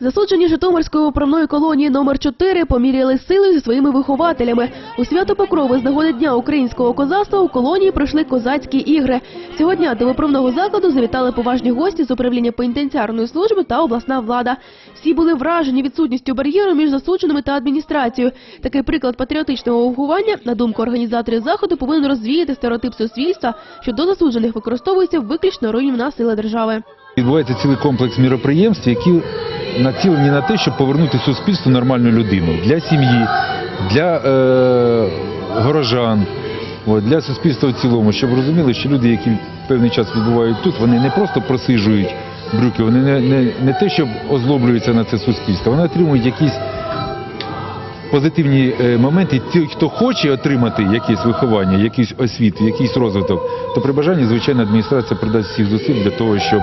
Засуджені Житомирської управної колонії номер 4 поміряли сили зі своїми вихователями. У свято Покрови з нагоди Дня українського козацтва у колонії пройшли козацькі ігри. Цього дня до виправного закладу завітали поважні гості з управління пенітенціарної служби та обласна влада. Всі були вражені відсутністю бар'єру між засудженими та адміністрацією. Такий приклад патріотичного виховання, на думку організаторів заходу, повинен розвіяти стереотип суспільства, що до засуджених використовується виключно руйнівна сила держави. Відбувається цілий комплекс міроприємств, які націлені на те, щоб повернути суспільству нормальну людину для сім'ї, для е, горожан, от, для суспільства в цілому, щоб розуміли, що люди, які певний час відбувають тут, вони не просто просижують брюки, вони не, не, не те, щоб озлоблюються на це суспільство, вони отримують якісь позитивні е, моменти. Ті, хто хоче отримати якесь виховання, якийсь освіту, якийсь розвиток, то при бажанні, звичайно, адміністрація придасть всіх зусиль для того, щоб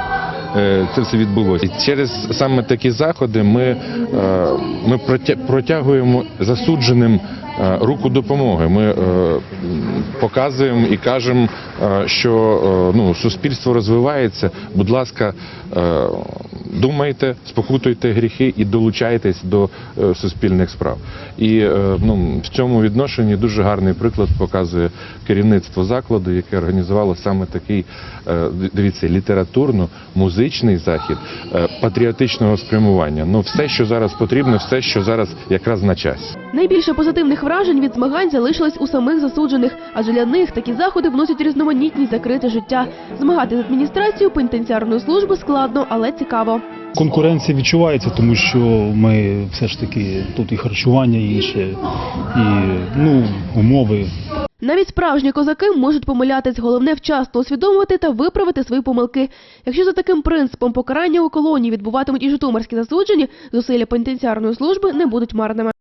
це все відбулося. Через саме такі заходи ми, е, ми протягуємо засудженим е, руку допомоги. Ми е, показуємо і кажемо, е, що е, ну, суспільство розвивається. Будь ласка, е, думайте, спокутуйте гріхи і долучайтесь до е, суспільних справ. І е, ну, в цьому відношенні дуже гарний приклад показує керівництво закладу, яке організувало саме такий, е, дивіться, літературно-музичний захід е, патріотичного спрямування. Ну, все, що зараз потрібно, все, що зараз якраз на часі. Найбільше позитивних вражень від змагань залишилось у самих засуджених, адже для них такі заходи вносять різноманітність закрите життя. Змагати з адміністрацією пенітенціарної служби складно, але цікаво. Конкуренція відчувається, тому що ми все ж таки тут і харчування інше, і ну, умови Навіть справжні козаки можуть помилятись. Головне вчасно усвідомувати та виправити свої помилки. Якщо за таким принципом покарання у колонії відбуватимуть і житомирські засуджені, зусилля пенітенціарної служби не будуть марними.